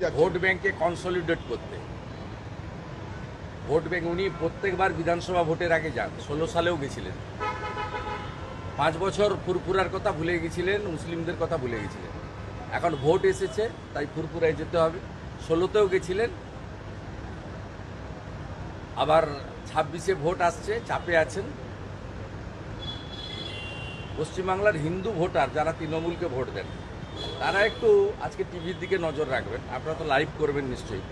Vote ব্যাংকে consolidate করতে। Vote bank উনি প্রত্যেকবার বিধানসভা ভোটের আগে যান, ষোলো সালেও গেছিলেন। পাঁচ বছর ফুরফুরার কথা ভুলে গেছিলেন, মুসলিমদের কথা ভুলে গেছিলেন। এখন ভোট এসেছে, তাই ফুরফুরায় যেতে হবে। ষোলোতেও গেছিলেন। আবার ছাব্বিশে ভোট আসছে, চাপে আছেন। পশ্চিমবাংলার হিন্দু ভোটার যারা তৃণমূলকে ভোট দেন তারা একটু আজকে টিভির দিকে নজর রাখবেন। আপনারা তো লাইভ করবেন নিশ্চয়ই।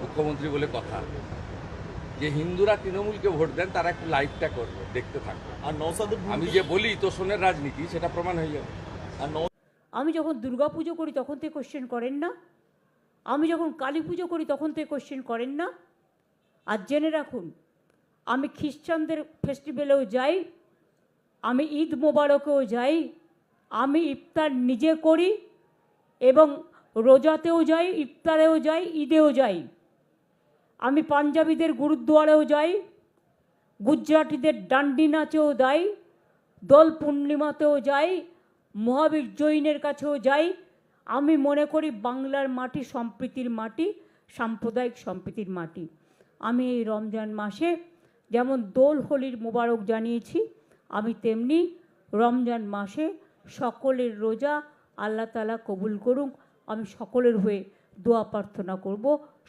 মুখ্যমন্ত্রী বলে কথা। যে হিন্দুরা তৃণমূলকে ভোট দেন তারা একটু লাইভটা করবে দেখতে থাকবে। আর নৌসাদের আমি যে বলি তোষণের রাজনীতি সেটা প্রমাণ হয়ে যাবে। আর নৌ আমি যখন দুর্গা পুজো করি তখন থেকে কোশ্চেন করেন না। আমি যখন কালী পুজো করি তখন থেকে কোশ্চেন করেন না। আর জেনে রাখুন আমি খ্রিস্টানদের ফেস্টিভ্যালেও যাই আমি ঈদ মোবারকেও যাই আমি ইফতার নিজে করি এবং রোজাতেও যাই, ইফতারেও যাই, ঈদেও যাই। আমি পাঞ্জাবিদের গুরুদ্বারেও যাই, গুজরাটিদের ডান্ডি নাচেও যাই, দোল পূর্ণিমাতেও যাই, মহাবীর জৈনের কাছেও যাই। আমি মনে করি বাংলার মাটি সম্প্রীতির মাটি, সাম্প্রদায়িক সম্প্রীতির মাটি। আমি এই রমজান মাসে যেমন দোল, হোলির মোবারক জানিয়েছি, আমি তেমনি রমজান মাসে সকলের রোজা আল্লাহ তালা কবুল করুক। আমি সকলের হয়ে দোয়া প্রার্থনা করব।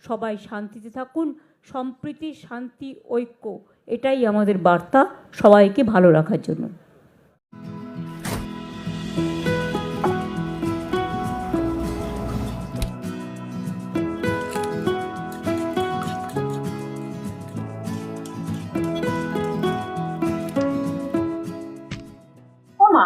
সবাই শান্তিতে থাকুন। সম্প্রীতি, শান্তি, ঐক্য, এটাই আমাদের বার্তা সবাইকে ভালো রাখার জন্য। ওমা